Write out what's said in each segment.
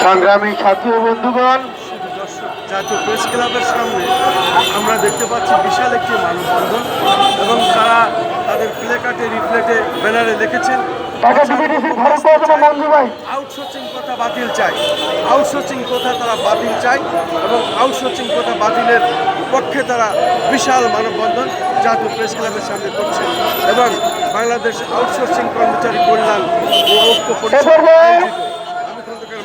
সংগ্রামী ছাত্র বন্ধুগণ জাতীয় প্রেস ক্লাবের সামনে আমরা দেখতে পাচ্ছি বিশাল একটি মানববন্ধন এবং তারা তাদের প্লেকার্ডে রিপ্লেটে ব্যানারে লিখেছেন আউটসোর্সিং কথা বাতিল চাই। আউটসোর্সিং কথা তারা বাতিল চায় এবং আউটসোর্সিং কথা বাতিলের পক্ষে তারা বিশাল মানববন্ধন জাতীয় প্রেস ক্লাবের সামনে করছে এবং বাংলাদেশ আউটসোর্সিং কর্মচারী কল্যাণ ও ঐক্য পরিষদ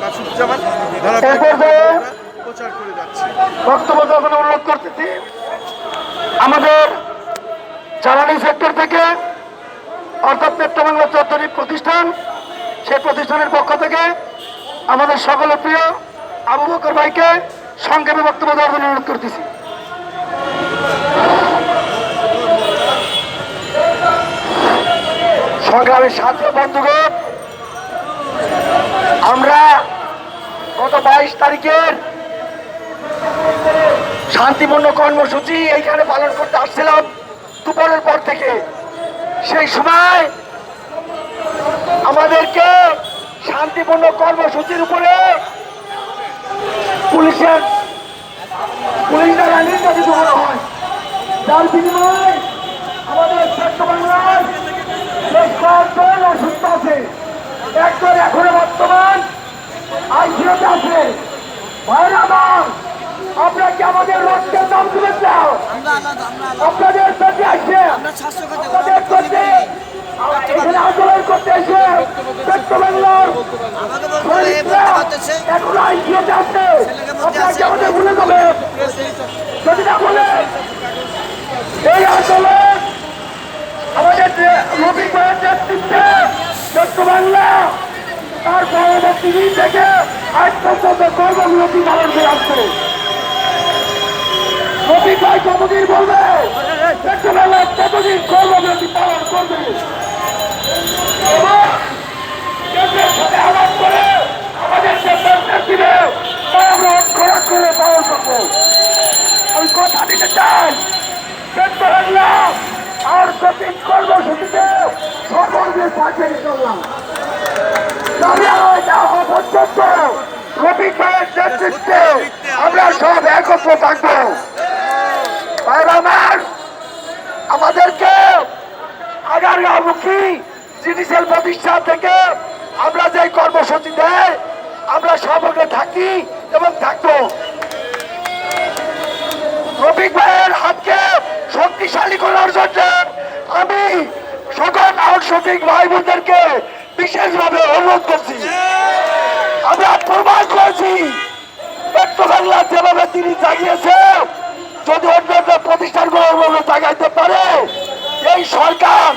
পর্যায়ে- প্রচার করে যাচ্ছি। বক্তব্য যখন অনুরোধ করতেছি। আমাদের জ্বালানি সেক্টর থেকে অর্থাৎ পেট্রোবাংলা চৌধুরী প্রতিষ্ঠান সেই প্রতিষ্ঠানের পক্ষ থেকে আমাদের সকলের প্রিয় আবু বকর ভাইকে সংক্ষেপে বক্তব্য দেওয়ার জন্য অনুরোধ করতেছি। সংগ্রামী ছাত্র বন্ধুগণ আমরা গত বাইশ তারিখের শান্তিপূর্ণ কর্মসূচি এইখানে পালন করতে আসছিলাম দুপুরের পর থেকে। সেই সময় আমাদেরকে শান্তিপূর্ণ কর্মসূচির উপরে পুলিশের পুলিশ দ্বারা নির্যাতিত করা হয়। যার বিনিময়ে আমাদের শ্রেষ্ঠ বাংলার বেশ কয়েকজন অসুস্থ আছে। একজন এখনও বর্তমান আইসিওতে আছে ভাইরা আমার আপনারা কি আমাদের রক্তের দাম তুলে চাও আপনাদের সাথে আসে আপনাদের সাথে এখানে আন্দোলন করতে এসে পেট্রো বাংলার এখন আইসিওতে আছে আপনারা ভুলে যাবেন যদি না বলে, এই আন্দোলন আমাদের যে রবি ভাইয়ের নেতৃত্বে পেট্রো বাংলা, তার পরবর্তী দিন থেকে আজ পর্যন্ত কর্মবিরতি পালন করে আসছে। রবি কয় কতদিন বলবে? কথা দিতে পেট্রোবেলা আর সঠিক কর্মসূচিতে নেতৃত্বে আমরা সব একত্র থাকব। আমাদেরকে আগারগাঁওমুখী জিনিসের প্রতিষ্ঠান থেকে আমরা যে কর্মসূচি দেয় আমরা সবকে থাকি এবং থাকব। শক্তিশালী করার জন্য আমি সকল আউটসোর্সিং ভাই বোনদেরকে বিশেষভাবে অনুরোধ করছি। আমরা প্রমাণ করেছি বাংলা যেভাবে তিনি জাগিয়েছে, যদি অন্য অন্য প্রতিষ্ঠানগুলো জাগাইতে পারে, এই সরকার